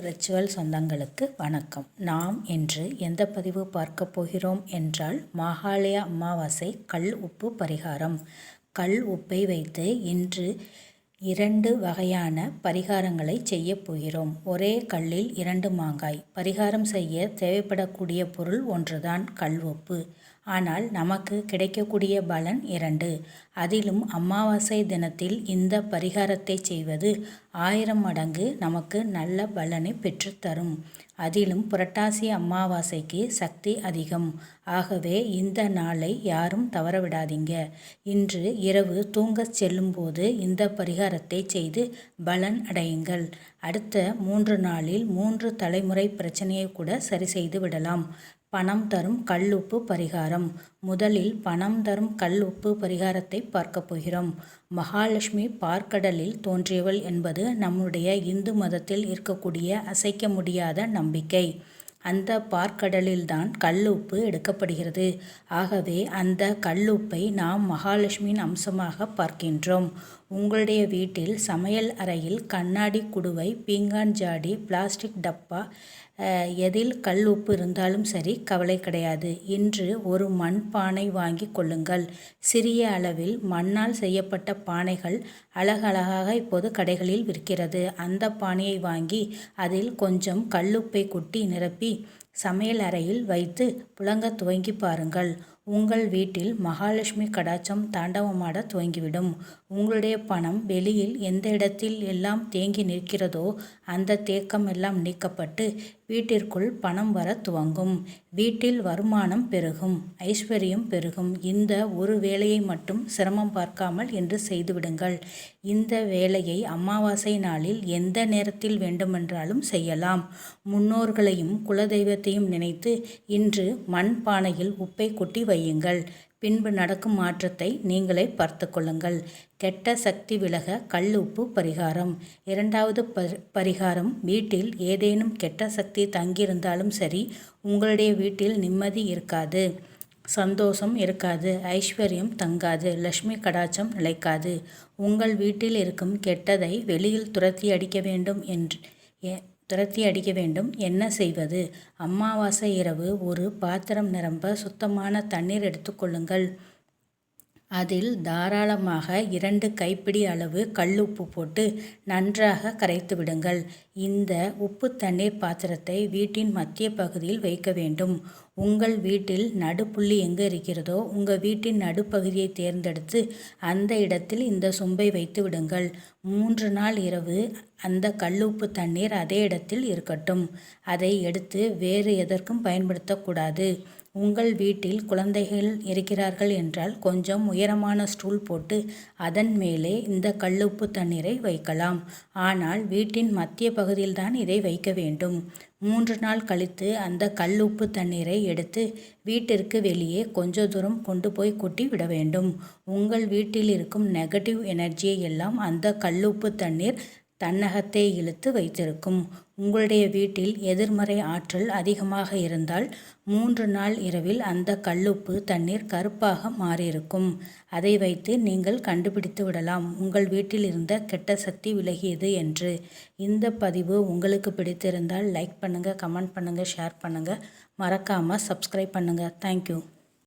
Spiritual சொந்தங்களுக்கு வணக்கம். நாம் இன்று எந்த பதிவு பார்க்க போகிறோம் என்றால் மாகாளய அமாவாசை கல் உப்பு பரிகாரம். கல் உப்பை வைத்து இன்று இரண்டு வகையான பரிகாரங்களை செய்ய போகிறோம். ஒரே கல்லில் இரண்டு மாங்காய். பரிகாரம் செய்ய தேவைப்படக்கூடிய பொருள் ஒன்றுதான் கல் உப்பு. ஆனால் நமக்கு கிடைக்கக்கூடிய பலன் இரண்டு. அதிலும் அமாவாசை தினத்தில் இந்த பரிகாரத்தை செய்வது ஆயிரம் மடங்கு நமக்கு நல்ல பலனை பெற்றுத்தரும். அதிலும் புரட்டாசி அமாவாசைக்கு சக்தி அதிகம். ஆகவே இந்த நாளை யாரும் தவறவிடாதீங்க. இன்று இரவு தூங்கச் செல்லும்போது இந்த பரிகாரத்தை செய்து பலன் அடையுங்கள். அடுத்த மூன்று நாளில் மூன்று தலைமுறை பிரச்சனையை கூட சரி செய்து விடலாம். பணம் தரும் கல் உப்பு பரிகாரம். முதலில் பணம் தரும் கல் உப்பு பரிகாரத்தை பார்க்கப் போகிறோம். மகாலட்சுமி பார்க்கடலில் தோன்றியவள் என்பது நம்முடைய இந்து மதத்தில் இருக்கக்கூடிய அசைக்க முடியாத நம்பிக்கை. அந்த பார்க்கடலில்தான் கல்லுப்பு எடுக்கப்படுகிறது. ஆகவே அந்த கல்லுப்பை நாம் மகாலட்சுமியின் அம்சமாக பார்க்கின்றோம். உங்களுடைய வீட்டில் சமையல் அறையில் கண்ணாடி குடுவை பீங்கான் ஜாடி பிளாஸ்டிக் டப்பா எதில் கல் உப்பு இருந்தாலும் சரி கவலை கிடையாது. இன்று ஒரு மண் பானை வாங்கி கொள்ளுங்கள். சிறிய அளவில் மண்ணால் செய்யப்பட்ட பானைகள் அழகழகாக இப்போது கடைகளில் விற்கிறது. அந்த பானையை வாங்கி அதில் கொஞ்சம் கல்லுப்பை கொட்டி நிரப்பி சமையல் அறையில் வைத்து புழங்க துவங்கி பாருங்கள். உங்கள் வீட்டில் மகாலட்சுமி கடாச்சம் தாண்டவமாட துவங்கிவிடும். உங்களுடைய பணம் வெளியில் எந்த இடத்தில் எல்லாம் தேங்கி நிற்கிறதோ அந்த தேக்கம் எல்லாம் நீக்கப்பட்டு வீட்டிற்குள் பணம் வர துவங்கும். வீட்டில் வருமானம் பெருகும் ஐஸ்வர்யம் பெருகும். இந்த ஒரு வேலையை மட்டும் சிரமம் பார்க்காமல் என்று செய்துவிடுங்கள். இந்த வேலையை அமாவாசை நாளில் எந்த நேரத்தில் வேண்டுமென்றாலும் செய்யலாம். முன்னோர்களையும் குலதெய்வத்தையும் நினைத்து இன்று மண் பானையில் உப்பை கொட்டி வையுங்கள். பின்பு நடக்கும் மாற்றத்தை நீங்களே பார்த்து கொள்ளுங்கள். கெட்ட சக்தி விலக கல் உப்பு பரிகாரம். இரண்டாவது பரிகாரம் வீட்டில் ஏதேனும் கெட்ட சக்தி தங்கியிருந்தாலும் சரி உங்களுடைய வீட்டில் நிம்மதி இருக்காது சந்தோஷம் இருக்காது ஐஸ்வர்யம் தங்காது லக்ஷ்மி கடாச்சம் நிலைக்காது. உங்கள் வீட்டில் இருக்கும் கெட்டதை வெளியில் துரத்தி அடிக்க வேண்டும் என்று துரத்தி அடிக்க வேண்டும். என்ன செய்வது? அமாவாசை இரவு ஒரு பாத்திரம் நிரம்ப சுத்தமான தண்ணீர் எடுத்துக்கொள்ளுங்கள் அதில் தாராளமாக இரண்டு கைப்பிடி அளவு கல்லுப்பு போட்டு நன்றாக கரைத்து விடுங்கள். இந்த உப்பு தண்ணீர் பாத்திரத்தை வீட்டின் மத்திய பகுதியில் வைக்க வேண்டும். உங்கள் வீட்டில் நடுப்புள்ளி எங்கே இருக்கிறதோ உங்கள் வீட்டின் நடுப்பகுதியை தேர்ந்தெடுத்து அந்த இடத்தில் இந்த சொம்பை வைத்து விடுங்கள். மூன்று நாள் இரவு அந்த கல்லுப்பு தண்ணீர் அதே இடத்தில் இருக்கட்டும். அதை எடுத்து வேறு எதற்கும் பயன்படுத்தக்கூடாது. உங்கள் வீட்டில் குழந்தைகள் இருக்கிறார்கள் என்றால் கொஞ்சம் உயரமான ஸ்டூல் போட்டு அதன் மேலே இந்த கல்லுப்பு தண்ணீரை வைக்கலாம். ஆனால் வீட்டின் மத்திய பகுதியில்தான் இதை வைக்க வேண்டும். மூன்று நாள் கழித்து அந்த கல்லுப்பு தண்ணீரை எடுத்து வீட்டிற்கு வெளியே கொஞ்ச தூரம் கொண்டு போய் கொட்டி விட வேண்டும். உங்கள் வீட்டில் இருக்கும் நெகட்டிவ் எனர்ஜியை எல்லாம் அந்த கல்லுப்பு தண்ணீர் தன்னகத்தே இழுத்து வைத்திருக்கும். உங்களுடைய வீட்டில் எதிர்மறை ஆற்றல் அதிகமாக இருந்தால் மூன்று நாள் இரவில் அந்த கல்லுப்பு தண்ணீர் கருப்பாக மாறியிருக்கும். அதை வைத்து நீங்கள் கண்டுபிடித்து விடலாம். உங்கள் வீட்டில் இருந்த கெட்ட சக்தி விலகியது என்று. இந்த பதிவு உங்களுக்கு பிடித்திருந்தால் லைக் பண்ணுங்கள் கமெண்ட் பண்ணுங்கள் ஷேர் பண்ணுங்கள் மறக்காமல் சப்ஸ்கிரைப் பண்ணுங்கள் தேங்க்யூ